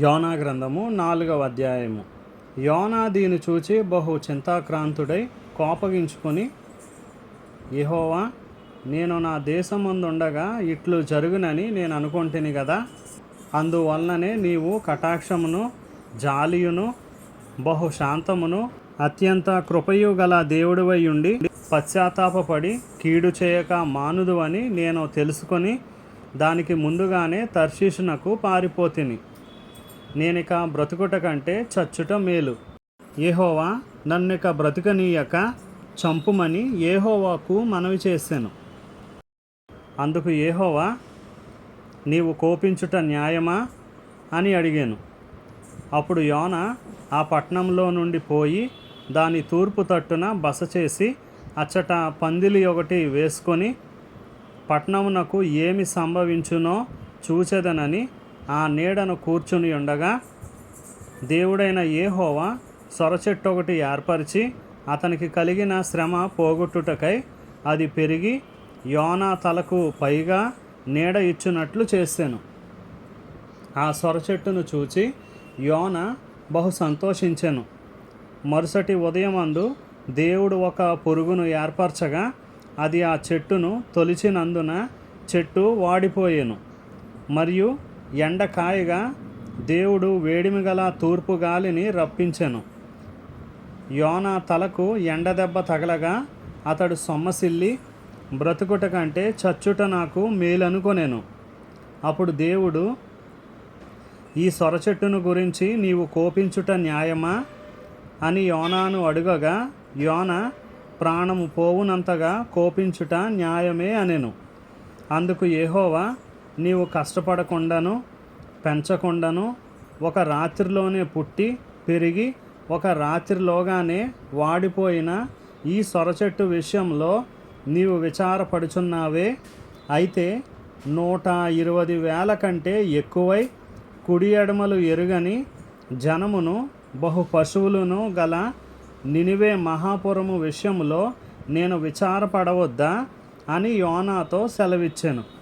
యోనా గ్రంథము నాలుగవ అధ్యాయము. యోనా దీని చూచి బహు చింతాక్రాంతుడై కోపగించుకొని యెహోవా నేను నా దేశం ఉండగా ఇట్లు జరుగునని నేను అనుకుంటుని కదా అందువలననే నీవు కటాక్షమును జాలియును బహు శాంతమును అత్యంత కృపయు గల దేవుడివై ఉండి పశ్చాత్తాపపడి కీడు చేయక మానుదు అని నేను తెలుసుకొని దానికి ముందుగానే తర్శీషునకు పారిపోతిని. నేనిక బ్రతుకుట కంటే చచ్చుట మేలు. ఏహోవా నన్నిక బ్రతుకనీయక చంపుమని ఏహోవాకు మనవి చేశాను అందుకు ఏహోవా నీవు కోపించుట న్యాయమా? అని అడిగాను. అప్పుడు యోన ఆ పట్టణంలో నుండి పోయి దాని తూర్పు తట్టున బస చేసి అచ్చట పందిలి ఒకటి వేసుకొని పట్నమునకు ఏమి సంభవించునో చూచెదనని ఆ నీడను కూర్చుని ఉండగా దేవుడైన ఏహోవా సొరచెట్టు ఒకటి ఏర్పరిచి అతనికి కలిగిన శ్రమ పోగొట్టుటకై అది పెరిగి యోనా తలకు పైగా నీడ ఇచ్చినట్లు చేశాను ఆ సొరచెట్టును చూచి యోన బహు సంతోషించెను. మరుసటి ఉదయం అందు దేవుడు ఒక పురుగును ఏర్పరచగా అది ఆ చెట్టును తొలిచినందున చెట్టు వాడిపోయెను. మరియు ఎండ కాయగా దేవుడు వేడిమి గల తూర్పు గాలిని రప్పించెను. యోన తలకు ఎండ దెబ్బ తగలగా అతడు సొమ్మసిల్లి బ్రతుకుట కంటే చచ్చుట నాకు మేలనుకొనెను. అప్పుడు దేవుడు ఈ సొరచెట్టును గురించి నీవు కోపించుట న్యాయమా అని యోనాను అడుగగా యోన ప్రాణము పోవునంతగా కోపించుట న్యాయమే అనెను. అందుకు ఏహోవా నీవు కష్టపడకుండాను పెంచకుండాను ఒక రాత్రిలోనే పుట్టి పెరిగి ఒక రాత్రిలోగానే వాడిపోయిన ఈ సొరచెట్టు విషయంలో నీవు విచారపడుచున్నావే. అయితే నూట ఇరవై వేల కంటే ఎక్కువై కుడి ఎడమలు ఎరుగని జనమును బహు పశువులను గల నినివే మహాపురము విషయంలో నేను విచారపడవద్దా అని యోనాతో సెలవిచ్చాను.